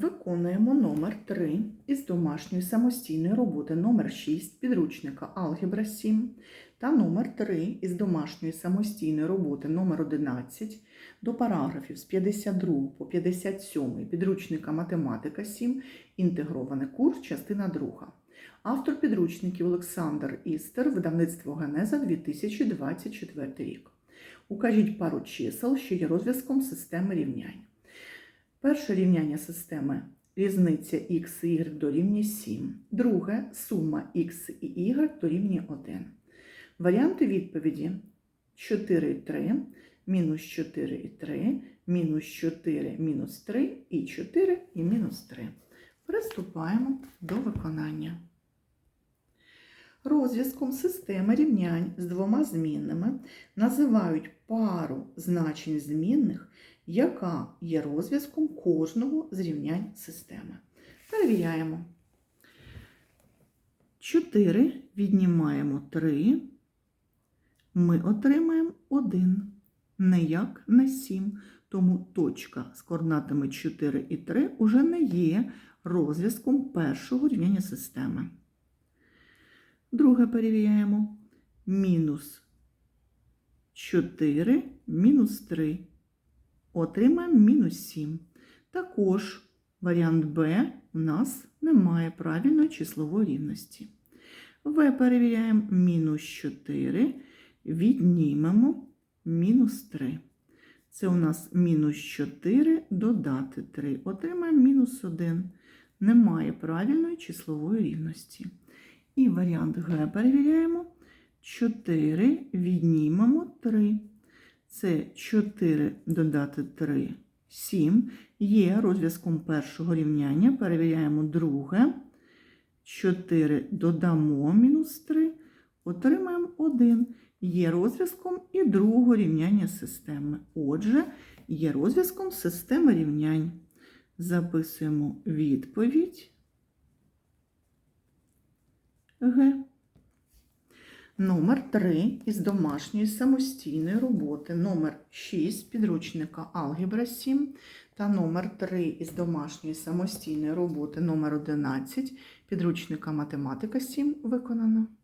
Виконуємо номер 3 із домашньої самостійної роботи номер 6 підручника Алгебра 7 та номер 3 із домашньої самостійної роботи номер 11 до параграфів з 52 по 57 підручника Математика 7 інтегрований курс, частина 2. Автор підручників Олександр Істер, видавництво Генеза 2024 рік. Укажіть пару чисел, що є розв'язком системи рівнянь. Перше рівняння системи різниця х і y дорівнює 7. Друге сума х і y дорівнює 1. Варіанти відповіді 4 і 3, мінус 4 і 3, мінус 4, мінус 3 і 4 і мінус 3. Приступаємо до виконання. Розв'язком системи рівнянь з двома змінними називають пару значень змінних, яка є розв'язком кожного з рівнянь системи. Перевіряємо. 4 віднімаємо 3, ми отримаємо 1, не як на 7. Тому точка з координатами 4 і 3 уже не є розв'язком першого рівняння системи. Друге перевіряємо. Мінус 4, мінус 3. Отримаємо мінус 7. Також варіант Б у нас немає правильної числової рівності. В перевіряємо мінус 4, віднімемо мінус 3. Це у нас мінус 4 додати 3. Отримаємо мінус 1. Немає правильної числової рівності. І варіант Г перевіряємо. 4 віднімемо 3. Це 4 додати 3, 7. Є розв'язком першого рівняння. Перевіряємо друге. 4 додамо мінус 3, отримаємо 1. Є розв'язком і другого рівняння системи. Отже, є розв'язком системи рівнянь. Записуємо відповідь Г. Номер 3 із домашньої самостійної роботи, номер 6 підручника Алгебра 7 та номер 3 із домашньої самостійної роботи. Номер 11 підручника Математика 7 виконано.